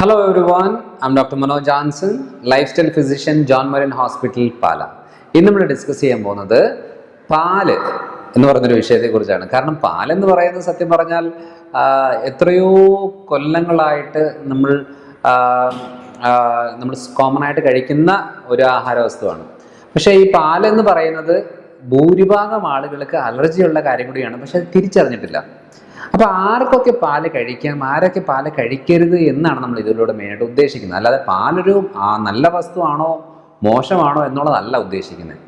Hello everyone, I'm Dr. Manoj Johnson, lifestyle physician, John Marin Hospital, പാല ഇന്ന് നമ്മൾ discuss ചെയ്യാൻ പോകുന്നത് പാൽ എന്ന് പറയുന്നൊരു വിഷയത്തെക്കുറിച്ചാണ്. കാരണം പാലെന്ന് പറയുന്നത് സത്യം പറഞ്ഞാൽ എത്രയോ കൊല്ലങ്ങളായിട്ട് നമ്മൾ നമ്മൾ കോമൺ ആയിട്ട് കഴിക്കുന്ന ഒരു ആഹാര വസ്തുവാണ് പക്ഷേ ഈ പാലെന്ന് പറയുന്നത് ഭൂരിഭാഗം ആളുകൾക്ക് അലർജിയുള്ള കാര്യം കൂടിയാണ്. പക്ഷെ തിരിച്ചറിഞ്ഞിട്ടില്ല. അപ്പൊ ആർക്കൊക്കെ പാൽ കഴിക്കാം ആരൊക്കെ പാൽ കഴിക്കരുത് എന്നാണ് നമ്മൾ ഇതിലൂടെ മെയിനായിട്ട് ഉദ്ദേശിക്കുന്നത്. അല്ലാതെ പാലൊരു നല്ല വസ്തുവാണോ മോശമാണോ എന്നുള്ളതല്ല ഉദ്ദേശിക്കുന്നത്.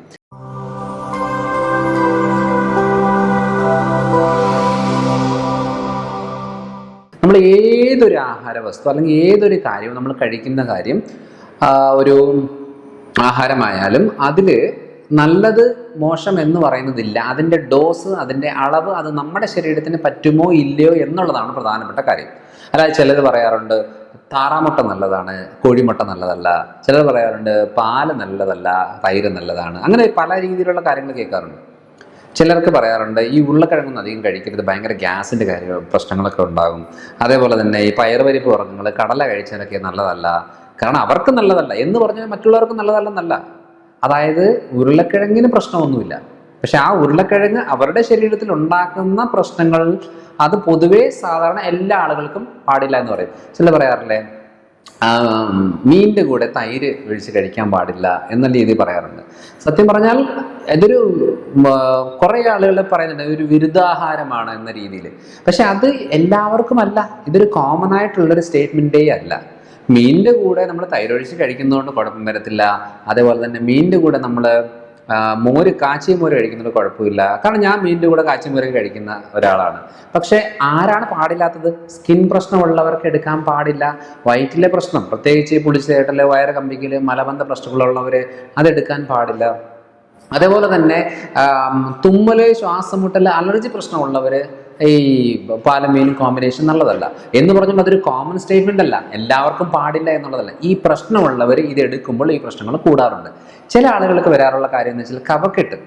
നമ്മൾ ഏതൊരു ആഹാര വസ്തു അല്ലെങ്കിൽ ഏതൊരു കാര്യവും നമ്മൾ കഴിക്കുന്ന കാര്യം ഒരു ആഹാരമായാലും അതിൽ നല്ലത് മോശം എന്ന് പറയുന്നതില്ല. അതിന്റെ ഡോസ് അതിന്റെ അളവ് അത് നമ്മുടെ ശരീരത്തിന് പറ്റുമോ ഇല്ലയോ എന്നുള്ളതാണ് പ്രധാനപ്പെട്ട കാര്യം. അല്ലാതെ ചിലർ പറയാറുണ്ട് താറാമുട്ട നല്ലതാണ് കോഴിമുട്ട നല്ലതല്ല. ചിലർ പറയാറുണ്ട് പാൽ നല്ലതല്ല തൈര് നല്ലതാണ്. അങ്ങനെ പല രീതിയിലുള്ള കാര്യങ്ങൾ കേൾക്കാറുണ്ട്. ചിലർക്ക് പറയാറുണ്ട് ഈ ഉരുളക്കിഴങ്ങൊന്നും അധികം കഴിക്കരുത് ഭയങ്കര ഗ്യാസിന്റെ കാര്യ പ്രശ്നങ്ങളൊക്കെ ഉണ്ടാകും. അതേപോലെ തന്നെ ഈ പയറുപരിപ്പ് വർഗങ്ങൾ കടല കഴിച്ചാലൊക്കെ നല്ലതല്ല. കാരണം അവർക്ക് നല്ലതല്ല. എന്ന് പറഞ്ഞാൽ മറ്റുള്ളവർക്ക് നല്ലതല്ലെന്നല്ല. അതായത് ഉരുളക്കിഴങ്ങിന് പ്രശ്നമൊന്നുമില്ല. പക്ഷെ ആ ഉരുളക്കിഴങ്ങ് അവരുടെ ശരീരത്തിൽ ഉണ്ടാക്കുന്ന പ്രശ്നങ്ങൾ അത് പൊതുവേ സാധാരണ എല്ലാ ആളുകൾക്കും പാടില്ല എന്ന് പറയും. ചില പറയാറില്ലേ മീനിന്റെ കൂടെ തൈര് ഒഴിച്ച് കഴിക്കാൻ പാടില്ല എന്ന രീതിയിൽ പറയാറുണ്ട്. സത്യം പറഞ്ഞാൽ ഇതൊരു കുറേ ആളുകൾ പറയുന്നുണ്ട് ഒരു വിരുദ്ധാഹാരമാണ് എന്ന രീതിയിൽ. പക്ഷെ അത് എല്ലാവർക്കും അല്ല ഇതൊരു കോമൺ ആയിട്ടുള്ളൊരു സ്റ്റേറ്റ്മെന്റേ അല്ല. മീനിന്റെ കൂടെ നമ്മൾ തൈരൊഴിച്ച് കഴിക്കുന്നതുകൊണ്ട് കുഴപ്പം വരത്തില്ല. അതേപോലെ തന്നെ മീനിന്റെ കൂടെ നമ്മൾ മോര് കാച്ചിയ മോര് കഴിക്കുന്നത് കുഴപ്പമില്ല. കാരണം ഞാൻ മീനിന്റെ കൂടെ കാച്ചിയ മോര് കഴിക്കുന്ന ഒരാളാണ്. പക്ഷേ ആരാണ് പാടില്ലാത്തത്? സ്കിൻ പ്രശ്നമുള്ളവർക്ക് എടുക്കാൻ പാടില്ല. വയറ്റിലെ പ്രശ്നം പ്രത്യേകിച്ച് പുളിച്ചേട്ടൽ വയറ് കമ്പിക്കൽ മലബന്ധ പ്രശ്നങ്ങളുള്ളവർ അതെടുക്കാൻ പാടില്ല. അതേപോലെ തന്നെ തുമ്മൽ ശ്വാസം മുട്ടൽ അലർജി പ്രശ്നമുള്ളവർ ഈ പാലും മീനും കോമ്പിനേഷൻ നല്ലതല്ല. എന്ന് പറഞ്ഞാൽ അതൊരു കോമൺ സ്റ്റേറ്റ്മെന്റ് അല്ല. എല്ലാവർക്കും പാടില്ല എന്നുള്ളതല്ല. ഈ പ്രശ്നമുള്ളവർ ഇത് എടുക്കുമ്പോൾ ഈ പ്രശ്നങ്ങൾ കൂടാറുണ്ട്. ചില ആളുകൾക്ക് വരാറുള്ള കാര്യം എന്ന് വെച്ചാൽ കവക്കെട്ട്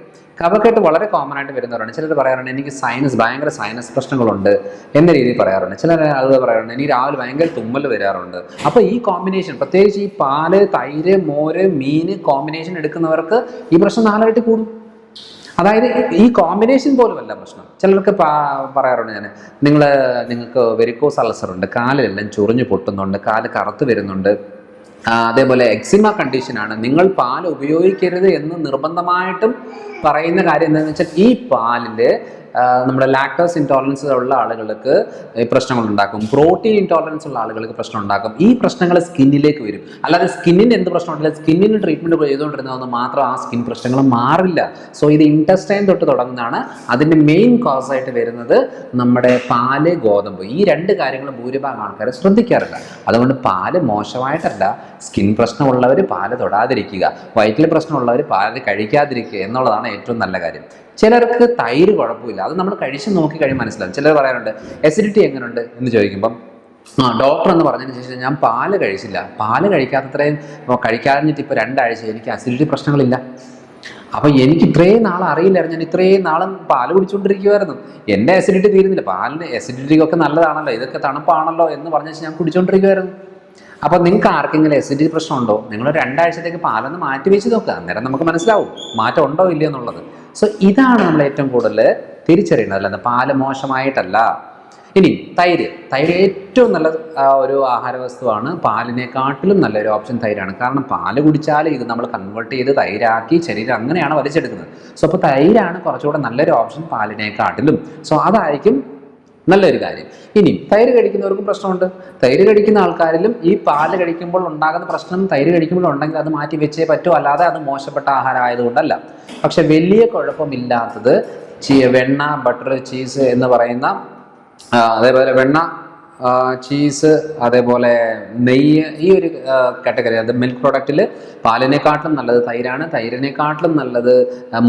കഫക്കെട്ട് വളരെ കോമൺ ആയിട്ട് വരുന്നവരാണ്. ചിലർ പറയാറുണ്ട് എനിക്ക് സൈനസ് ഭയങ്കര സൈനസ് പ്രശ്നങ്ങളുണ്ട് എന്ന രീതിയിൽ പറയാറുണ്ട്. ചില ആളുകൾ പറയാറുണ്ട് എനിക്ക് രാവിലെ ഭയങ്കര തുമ്മൽ വരാറുണ്ട് അപ്പോൾ ഈ കോമ്പിനേഷൻ പ്രത്യേകിച്ച് ഈ പാൽ തൈര് മോര് മീന് കോമ്പിനേഷൻ എടുക്കുന്നവർക്ക് ഈ പ്രശ്നം നാലായിട്ട് കൂടും. അതായത് ഈ കോമ്പിനേഷൻ പോലുമല്ല പ്രശ്നം. ചിലർക്ക് പറയാറുണ്ട് ഞാൻ നിങ്ങൾ നിങ്ങൾക്ക് വെരിക്കോസ് അൾസർ ഉണ്ട് കാലിലെല്ലാം ചൊറിഞ്ഞു പൊട്ടുന്നുണ്ട് കാൽ കറുത്ത് വരുന്നുണ്ട്. അതേപോലെ എക്സിമ കണ്ടീഷനാണ് നിങ്ങൾ പാൽ ഉപയോഗിക്കരുത് എന്ന് നിർബന്ധമായിട്ടും പറയുന്ന കാര്യം എന്താണെന്ന് വെച്ചാൽ ഈ പാലിൽ ആ, നമ്മുടെ ലാക്ടോസ് ഇൻടോളറൻസ് ഉള്ള ആളുകൾക്ക് പ്രശ്നങ്ങൾ ഉണ്ടാക്കും. പ്രോട്ടീൻ ഇൻടോളറൻസ് ഉള്ള ആളുകൾക്ക് പ്രശ്നം ഉണ്ടാക്കും. ഈ പ്രശ്നങ്ങൾ സ്കിന്നിലേക്ക് വരും. അല്ലാതെ സ്കിന്നിന് എന്ത് പ്രശ്നമുണ്ടല്ല സ്കിന്നിന് ട്രീറ്റ്മെന്റ് ചെയ്തുകൊണ്ടിരുന്നതെന്ന് മാത്രം ആ സ്കിൻ പ്രശ്നങ്ങൾ മാറില്ല. സോ ഇത് ഇന്റസ്റ്റൈൻ തൊട്ട് തുടങ്ങുന്നതാണ്. അതിന്റെ മെയിൻ കോസ് ആയിട്ട് വരുന്നത് നമ്മുടെ പാൽ ഗോതമ്പ്. ഈ രണ്ട് കാര്യങ്ങൾ ഭൂരിഭാഗം ആൾക്കാർ ശ്രദ്ധിക്കാറില്ല. അതുകൊണ്ട് പാൽ മോശമായിട്ടല്ല. സ്കിൻ പ്രശ്നമുള്ളവർ പാൽ തൊടാതിരിക്കുക. വയറ്റിൽ പ്രശ്നമുള്ളവർ പാൽ കഴിക്കാതിരിക്കുക എന്നുള്ളതാണ് ഏറ്റവും നല്ല കാര്യം. ചിലർക്ക് തൈര് കുഴപ്പമില്ല. അത് നമ്മൾ കഴിച്ച് നോക്കി കഴിഞ്ഞ് മനസ്സിലാവും. ചിലർ പറയാറുണ്ട് എസിഡിറ്റി എങ്ങനെയുണ്ട് എന്ന് ചോദിക്കുമ്പം ആ ഡോക്ടർ എന്ന് പറഞ്ഞതിന് ശേഷം ഞാൻ പാൽ കഴിച്ചില്ല. പാൽ കഴിക്കാത്തത്രയും കഴിക്കാഞ്ഞിട്ട് ഇപ്പോൾ രണ്ടാഴ്ച എനിക്ക് അസിഡിറ്റി പ്രശ്നങ്ങളില്ല. അപ്പം എനിക്ക് ഇത്രയും നാൾ അറിയില്ലായിരുന്നു. ഞാൻ ഇത്രയും നാളും പാൽ കുടിച്ചുകൊണ്ടിരിക്കുമായിരുന്നു എന്റെ അസിഡിറ്റി തീരുന്നില്ല. പാലിന് ഒക്കെ നല്ലതാണല്ലോ. ഇതൊക്കെ തണുപ്പാണല്ലോ എന്ന് പറഞ്ഞ ഞാൻ കുടിച്ചുകൊണ്ടിരിക്കുമായിരുന്നു അപ്പോൾ നിങ്ങൾക്ക് ആർക്കെങ്കിലും അസിഡിറ്റി പ്രശ്നമുണ്ടോ? നിങ്ങൾ രണ്ടാഴ്ചത്തേക്ക് പാലൊന്ന് മാറ്റി വെച്ച് നോക്കുക അന്നേരം നമുക്ക് മനസ്സിലാവും. മാറ്റം ഉണ്ടോ ഇല്ലയോ എന്നുള്ളത്. സോ ഇതാണ് നമ്മൾ ഏറ്റവും കൂടുതൽ തിരിച്ചറിയേണ്ടത് അല്ലാതെ പാൽ മോശമായിട്ടല്ല. ഇനി തൈര്. തൈര് ഏറ്റവും നല്ല ഒരു ആഹാര വസ്തുവാണ് പാലിനെക്കാട്ടിലും നല്ലൊരു ഓപ്ഷൻ തൈരാണ്. കാരണം പാൽ കുടിച്ചാൽ ഇത് നമ്മൾ കൺവേർട്ട് ചെയ്ത് തൈരാക്കി ശരീരം അങ്ങനെയാണ് വലിച്ചെടുക്കുന്നത്. സോ അപ്പോൾ തൈരാണ് കുറച്ചുകൂടെ നല്ലൊരു ഓപ്ഷൻ പാലിനെക്കാട്ടിലും. സോ അതായിരിക്കും നല്ലൊരു കാര്യം. ഇനി തൈര് കഴിക്കുന്നവർക്കും പ്രശ്നമുണ്ട്. തൈര് കഴിക്കുന്ന ആൾക്കാരിലും ഈ പാൽ കഴിക്കുമ്പോൾ ഉണ്ടാകുന്ന പ്രശ്നം തൈര് കഴിക്കുമ്പോൾ ഉണ്ടെങ്കിൽ അത് മാറ്റി വെച്ചേ പറ്റൂ. അല്ലാതെ അത് മോശപ്പെട്ട ആഹാരം ആയതുകൊണ്ടല്ല പക്ഷെ വലിയ കുഴപ്പമില്ലാത്തത് വെണ്ണ ബട്ടർ ചീസ് എന്ന് പറയുന്ന അതേപോലെ വെണ്ണ ചീസ് അതേപോലെ നെയ്യ് ഈ ഒരു കാറ്റഗറി അത് മിൽക്ക് പ്രൊഡക്റ്റിൽ പാലിനെക്കാട്ടിലും നല്ലത് തൈരാണ്. തൈരിനെക്കാട്ടിലും നല്ലത്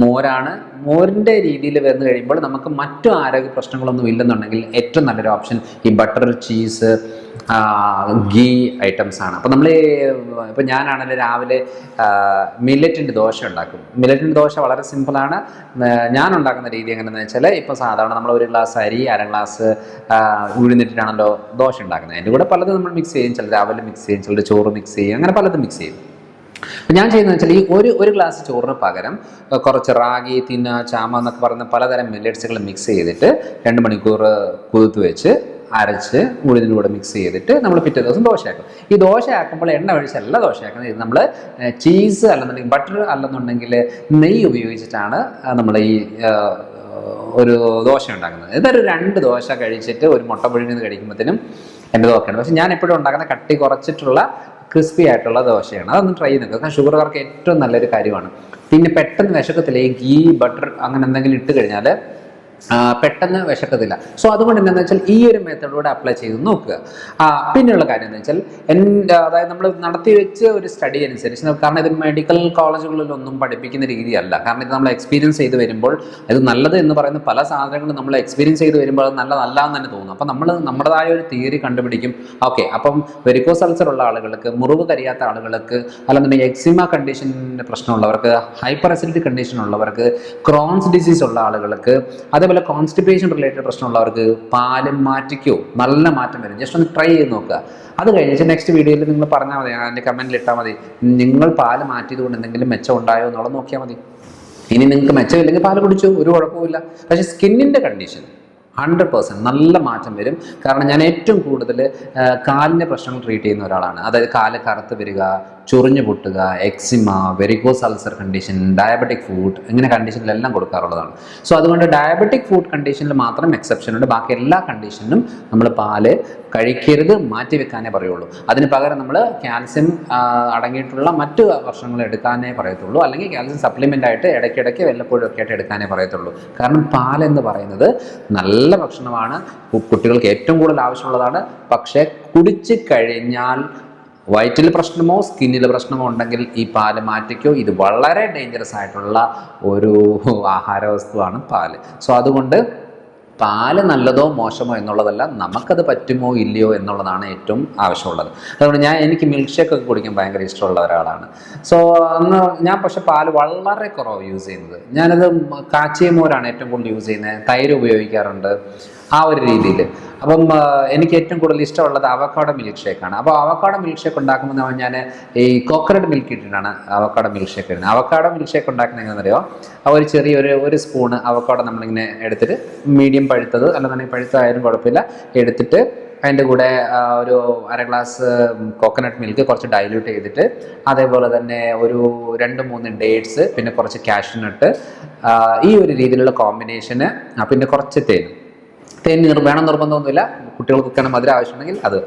മോരാണ്. മോരിന്റെ രീതിയിൽ വന്നു കഴിയുമ്പോൾ നമുക്ക് മറ്റു ആരോഗ്യ പ്രശ്നങ്ങളൊന്നും ഇല്ലെന്നുണ്ടെങ്കിൽ ഏറ്റവും നല്ലൊരു ഓപ്ഷൻ ഈ ബട്ടർ ചീസ് ഗീ ഐറ്റംസ് ആണ്. അപ്പോൾ നമ്മൾ ഇപ്പോൾ ഞാനാണെങ്കിൽ രാവിലെ മില്ലറ്റിന്റെ ദോശ ഉണ്ടാക്കും. മില്ലറ്റിന്റെ ദോശ വളരെ സിമ്പിളാണ് ഞാൻ ഉണ്ടാക്കുന്ന രീതി എങ്ങനെയാണെന്ന് വെച്ചാൽ ഇപ്പോൾ സാധാരണ നമ്മൾ ഒരു ഗ്ലാസ് അരി അര ഗ്ലാസ് ഉഴുന്നിട്ടിട്ടാണല്ലോ ദോശ ഉണ്ടാക്കുന്നത്. അതിന്റെ കൂടെ പലതും നമ്മൾ മിക്സ് ചെയ്യും. ചിലർ രാവിലെ മിക്സ് ചെയ്യും ചിലർ ചോറ് മിക്സ് ചെയ്യും. അങ്ങനെ പലതും മിക്സ് ചെയ്യും. ഞാൻ ചെയ്യുന്നത് വെച്ചാൽ ഈ ഒരു ഒരു ഗ്ലാസ് ചോറിന് പകരം കുറച്ച് റാഗി തിന്ന ചാമ എന്നൊക്കെ പറയുന്ന പലതരം മില്ലറ്റ്സുകൾ മിക്സ് ചെയ്തിട്ട് രണ്ട് മണിക്കൂർ കുതിർത്ത് വെച്ച് അരച്ച് ഉഴുതിന്റെ കൂടെ മിക്സ് ചെയ്തിട്ട് നമ്മൾ പിറ്റേ ദിവസം ദോശയാക്കും. ഈ ദോശയാക്കുമ്പോൾ എണ്ണ ഒഴിച്ചല്ല ദോശയാക്കുന്നത്. ഇത് നമ്മൾ ചീസ് അല്ലെന്നുണ്ടെങ്കിൽ ബട്ടർ അല്ലെന്നുണ്ടെങ്കിൽ നെയ്യ് ഉപയോഗിച്ചിട്ടാണ് നമ്മൾ ഈ ഒരു ദോശ ഉണ്ടാക്കുന്നത്. ഇതൊരു രണ്ട് ദോശ കഴിച്ചിട്ട് ഒരു മുട്ട പുഴുങ്ങിയത് കഴിക്കുമ്പോഴത്തേനും എന്റെ ദോശയാണ്. പക്ഷെ ഞാൻ എപ്പോഴും ഉണ്ടാക്കുന്ന കട്ടി കുറച്ചിട്ടുള്ള ക്രിസ്പി ആയിട്ടുള്ള ദോശയാണ്. അതൊന്ന് ട്രൈ ചെയ്ത് നോക്കുക ഷുഗറുകാർക്ക് ഏറ്റവും നല്ലൊരു കാര്യമാണ്. പിന്നെ പെട്ടെന്ന് വിശക്കത്തില്ല? ഈ ഗീ ബട്ടർ അങ്ങനെ എന്തെങ്കിലും ഇട്ട് കഴിഞ്ഞാൽ പെട്ടെന്ന് വിശക്കത്തില്ല. സോ അതുകൊണ്ട് എന്താണെന്ന് വെച്ചാൽ ഈ ഒരു മെത്തേഡിലൂടെ അപ്ലൈ ചെയ്ത് നോക്കുക. പിന്നെയുള്ള കാര്യം എന്ന് വെച്ചാൽ എന്റെ അതായത് നമ്മൾ നടത്തി വെച്ച ഒരു സ്റ്റഡി അനുസരിച്ച് കാരണം ഇത് മെഡിക്കൽ കോളേജുകളിലൊന്നും പഠിപ്പിക്കുന്ന രീതിയല്ല. കാരണം ഇത് നമ്മൾ എക്സ്പീരിയൻസ് ചെയ്ത് വരുമ്പോൾ ഇത് നല്ലത് എന്ന് പറയുന്ന പല സാധനങ്ങളും നമ്മൾ എക്സ്പീരിയൻസ് ചെയ്ത് വരുമ്പോൾ അത് നല്ലതല്ല എന്ന് തന്നെ തോന്നും. അപ്പം നമ്മൾ നമ്മുടേതായ ഒരു തിയറി കണ്ടുപിടിക്കും. ഓക്കെ അപ്പം വെരിക്കോസ് അൾസർ ഉള്ള ആളുകൾക്ക് മുറിവ് കരിയാത്ത ആളുകൾക്ക് അല്ലെന്നുണ്ടെങ്കിൽ എക്സിമ കണ്ടീഷന്റെ പ്രശ്നമുള്ളവർക്ക് ഹൈപ്പർ അസിഡിറ്റി കണ്ടീഷൻ ഉള്ളവർക്ക് ക്രോൺസ് ഡിസീസ് ഉള്ള ആളുകൾക്ക് അതേപോലെ കോൺസ്റ്റിപ്പേഷൻ റിലേറ്റഡ് പ്രശ്നമുള്ളവർക്ക് പാൽ മാറ്റിക്കോ നല്ല മാറ്റം വരും. ജസ്റ്റ് ഒന്ന് ട്രൈ ചെയ്ത് നോക്കുക. അത് കഴിഞ്ഞിട്ട് നെക്സ്റ്റ് വീഡിയോയിൽ നിങ്ങൾ പറഞ്ഞാൽ മതി. അതിന്റെ കമന്റിൽ ഇട്ടാൽ മതി. നിങ്ങൾ പാൽ മാറ്റിയത് കൊണ്ട് എന്തെങ്കിലും മെച്ചം ഉണ്ടായോ എന്നുള്ളത് നോക്കിയാൽ മതി. ഇനി നിങ്ങൾക്ക് മെച്ചമില്ലെങ്കിൽ പാൽ കുടിച്ചു ഒരു കുഴപ്പമില്ല പക്ഷേ സ്കിന്നിന്റെ കണ്ടീഷൻ ഹൺഡ്രഡ് പേഴ്സന്റ് നല്ല മാറ്റം വരും. കാരണം ഞാൻ ഏറ്റവും കൂടുതൽ കാലിന്റെ പ്രശ്നങ്ങൾ ട്രീറ്റ് ചെയ്യുന്ന ഒരാളാണ്. അതായത് കാൽ കറുത്ത് വരിക ചൊറിഞ്ഞു പൊട്ടുക eczema varicose ulcer condition diabetic food ഇങ്ങനെ കണ്ടീഷനിലെല്ലാം കൊടുക്കാറുള്ളതാണ്. സോ അതുകൊണ്ട് ഡയബറ്റിക് ഫുഡ് കണ്ടീഷനിൽ മാത്രം എക്സെപ്ഷൻ ഉണ്ട്. ബാക്കി എല്ലാ കണ്ടീഷനിലും നമ്മൾ പാൽ കഴിക്കരുത് മാറ്റി വെക്കാനേ പറയുള്ളൂ. അതിന് പകരം നമ്മൾ കാൽസ്യം അടങ്ങിയിട്ടുള്ള മറ്റു ഭക്ഷണങ്ങൾ എടുക്കാനേ പറയത്തുള്ളൂ. അല്ലെങ്കിൽ കാൽസ്യം സപ്ലിമെന്റ് ആയിട്ട് ഇടയ്ക്കിടയ്ക്ക് വല്ലപ്പോഴും ഒക്കെ ആയിട്ട് എടുക്കാനേ പറയത്തുള്ളൂ. കാരണം പാൽ എന്ന് പറയുന്നത് നല്ല ഭക്ഷണമാണ്. കുട്ടികൾക്ക് ഏറ്റവും കൂടുതൽ ആവശ്യമുള്ളതാണ്. പക്ഷേ കുടിച്ചു കഴിഞ്ഞാൽ വയറ്റിൽ പ്രശ്നമോ സ്കിന്നിൽ പ്രശ്നമോ ഉണ്ടെങ്കിൽ ഈ പാൽ മാറ്റിക്കോ. ഇത് വളരെ ഡേഞ്ചറസ് ആയിട്ടുള്ള ഒരു ആഹാര വസ്തുവാണ് പാൽ. സോ അതുകൊണ്ട് പാൽ നല്ലതോ മോശമോ എന്നുള്ളതല്ല നമുക്കത് പറ്റുമോ ഇല്ലയോ എന്നുള്ളതാണ് ഏറ്റവും ആവശ്യമുള്ളത്. അതുകൊണ്ട് ഞാൻ എനിക്ക് മിൽക്ക് ഷേക്ക് ഒക്കെ കുടിക്കാൻ ഭയങ്കര ഇഷ്ടമുള്ള ഒരാളാണ്. സോ അന്ന് ഞാൻ പക്ഷെ പാൽ വളരെ കുറവ് യൂസ് ചെയ്യുന്നത്. ഞാനത് കാച്ചിയ മോരാണ് ഏറ്റവും കൂടുതൽ യൂസ് ചെയ്യുന്നത്. തൈര് ഉപയോഗിക്കാറുണ്ട്. ആ ഒരു രീതിയിൽ അപ്പം എനിക്ക് ഏറ്റവും കൂടുതൽ ഇഷ്ടമുള്ളത് അവക്കാട മിൽക്ക് ഷേക്കാണ് അപ്പോൾ അവക്കാട മിൽക്ക് ഷേക്ക് ഉണ്ടാക്കുമ്പോൾ ഞാൻ ഈ കോക്കനട്ട് മിൽക്ക് ഇട്ടിട്ടാണ് അവക്കാട മിൽക്ക് ഷേക്ക് ഇടുന്നത്. അവക്കാട മിൽക്ക് ഷേക്ക് ഉണ്ടാക്കുന്നത് എങ്ങനെയാണെന്നറിയോ? ആ ഒരു ചെറിയൊരു ഒരു സ്പൂണ് അവക്കാട നമ്മളിങ്ങനെ എടുത്തിട്ട് മീഡിയം പഴുത്തത് അല്ലെന്നുണ്ടെങ്കിൽ പഴുത്തതായാലും കുഴപ്പമില്ല എടുത്തിട്ട് അതിന്റെ കൂടെ ഒരു അര ഗ്ലാസ് കോക്കനട്ട് മിൽക്ക് കുറച്ച് ഡൈല്യൂട്ട് ചെയ്തിട്ട് അതേപോലെ തന്നെ ഒരു രണ്ട് മൂന്ന് ഡേറ്റ്സ് പിന്നെ കുറച്ച് കാഷ്നട്ട് ഈ ഒരു രീതിയിലുള്ള കോമ്പിനേഷന് പിന്നെ കുറച്ച് തേൻ. തേൻ വേണം നിർബന്ധമൊന്നുമില്ല. കുട്ടികൾക്കൊക്കെയാണ് മധുരം ആവശ്യമുണ്ടെങ്കിൽ അത്.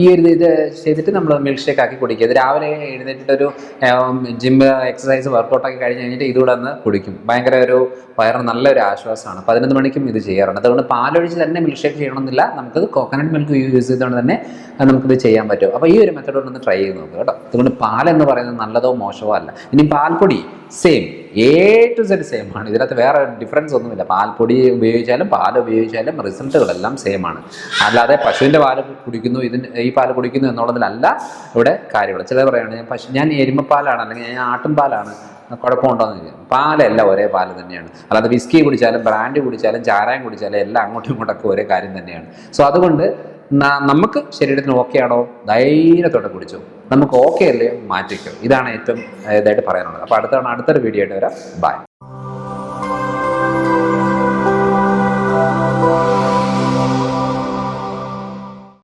ഈ ഒരു ഇത് ചെയ്തിട്ട് നമ്മൾ മിൽക്ക് ഷേക്ക് ആക്കി കുടിക്കുക. രാവിലെ എഴുന്നേറ്റിട്ടൊരു ജിം എക്സസൈസ് വർക്കൗട്ട് ആക്കി കഴിഞ്ഞ് കഴിഞ്ഞിട്ട് ഇതുകൂടെ ഒന്ന് കുടിക്കും. ഭയങ്കര ഒരു വയറിന് നല്ലൊരു ആശ്വാസമാണ്. പതിനൊന്ന് മണിക്കും ഇത് ചെയ്യാറുണ്ട്. അതുകൊണ്ട് പാലൊഴിച്ച് തന്നെ മിൽക്ക് ഷേക്ക് ചെയ്യണമെന്നില്ല. നമുക്കത് കോക്കനട്ട് മിൽക്ക് യൂസ് ചെയ്തുകൊണ്ട് തന്നെ നമുക്കിത് ചെയ്യാൻ പറ്റും. അപ്പോൾ ഈ ഒരു മെത്തഡ് ഒന്ന് ട്രൈ ചെയ്ത് നോക്കുക കേട്ടോ. അതുകൊണ്ട് പാലെന്ന് പറയുന്നത് നല്ലതോ മോശമോ അല്ല. ഇനി പാൽപ്പൊടി same A to Z same ആണ്. ഇതിനകത്ത് വേറെ ഡിഫറൻസ് ഒന്നുമില്ല. പാൽപ്പൊടി ഉപയോഗിച്ചാലും പാൽ ഉപയോഗിച്ചാലും റിസൾട്ടുകളെല്ലാം സെയിം ആണ്. അല്ലാതെ പശുവിന്റെ പാൽ കുടിക്കുന്നു ഇതിന് ഈ പാൽ കുടിക്കുന്നു എന്നുള്ളതിലല്ല ഇവിടെ കാര്യമുള്ള ചിലർ പറയുകയാണ് ഞാൻ പശു ഞാൻ എരുമപ്പാലാണ് അല്ലെങ്കിൽ ഞാൻ ആട്ടും പാലാണ് കുഴപ്പമുണ്ടോ എന്ന് ചോദിക്കും. പാലല്ല ഒരേ പാൽ തന്നെയാണ്. അല്ലാതെ വിസ്കി കുടിച്ചാലും ബ്രാൻഡ് കുടിച്ചാലും ചാരായം കുടിച്ചാലും എല്ലാം അങ്ങോട്ടും ഇങ്ങോട്ടൊക്കെ ഒരേ കാര്യം തന്നെയാണ്. സോ അതുകൊണ്ട് നമുക്ക് ശരീരത്തിന് ഓക്കെ ആണോ? ധൈര്യത്തോടെ കുടിച്ചു. നമുക്ക് ഓക്കെ അല്ലേ? മാറ്റിക്കോ. ഇതാണ് ഏറ്റവും ഇതായിട്ട് പറയാനുള്ളത്. അപ്പോൾ അടുത്ത തവണ അടുത്തൊരു വീഡിയോ ആയിട്ട് വരാം. ബൈ